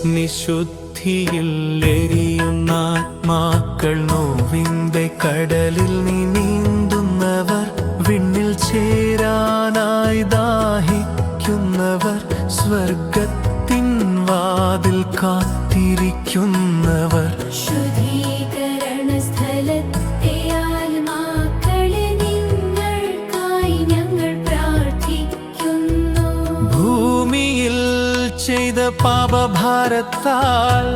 അഗ്നിശുദ്ധിയിൽ എരിയുന്ന ആത്മാക്കൾ നോവിന്റെ കടലിൽ നീന്തുന്നവർ വിണ്ണിൽ ചേരാനായി ദാഹിക്കുന്നവർ സ്വർഗത്തിൻ വാതിൽ കാത്തിരിക്കുന്നവർ. ശുദ്ധീകരണ പാപഭാരത്താൽ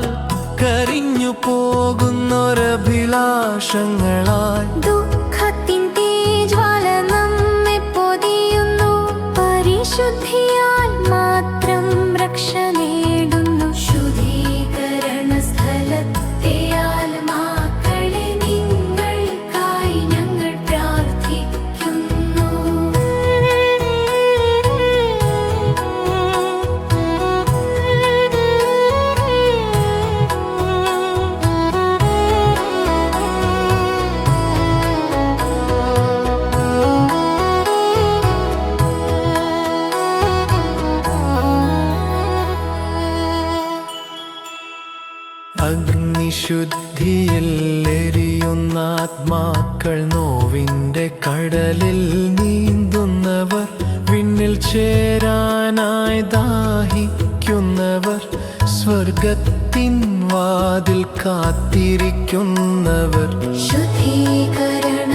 കരിഞ്ഞു പോകുന്നൊരഭിലാഷങ്ങളാൽ ദുഃഖത്തിൻ തീജ്വാല നമ്മെ പൊതിയുന്നു. പരിശുദ്ധിയാൽ ആത്മാക്കൾ നോവിന്റെ കടലിൽ നീന്തുന്നവർ വിണ്ണിൽ ചേരാനായി ദാഹിക്കുന്നവർ സ്വർഗത്തിൻ വാതിൽ കാത്തിരിക്കുന്നവർ. ശുദ്ധീകരണ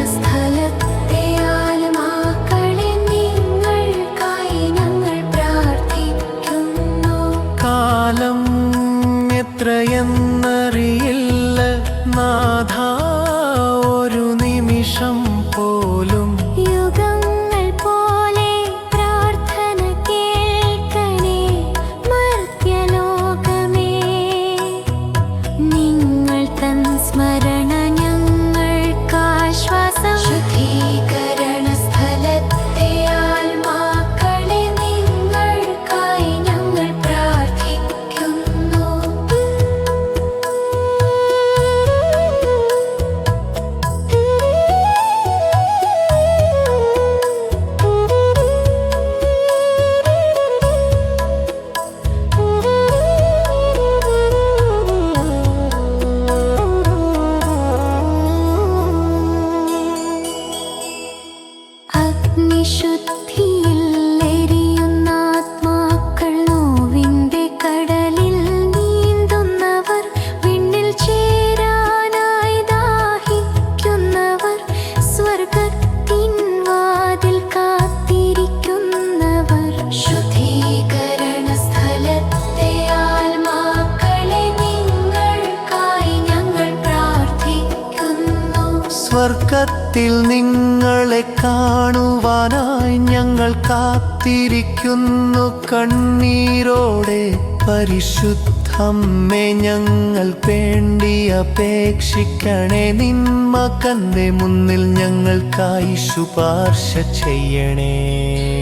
শুদ্ধি സ്വർഗത്തിൽ നിങ്ങളെ കാണുവാനായി ഞങ്ങൾ കാത്തിരിക്കുന്നു. കണ്ണീരോടെ പരിശുദ്ധമ്മേ ഞങ്ങൾ വേണ്ടി അപേക്ഷിക്കണേ. നിൻ മകന്റെ മുന്നിൽ ഞങ്ങൾക്കായി ശുപാർശ ചെയ്യണേ.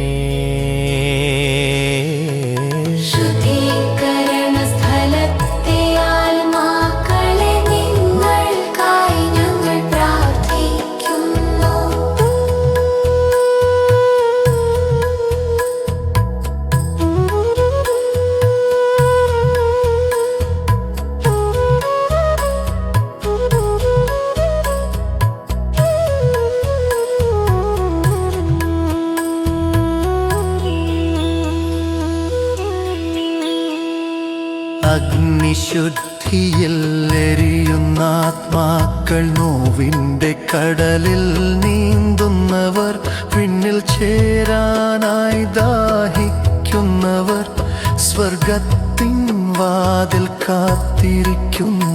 അഗ്നിശുദ്ധിയിൽ എരിയുന്ന ആത്മാക്കൾ നോവിന്റെ കടലിൽ നീന്തുന്നവർ പിന്നിൽ ചേരാനായി ദാഹിക്കുന്നവർ സ്വർഗത്തിൻ വാതിൽ കാത്തിരിക്കുന്നു.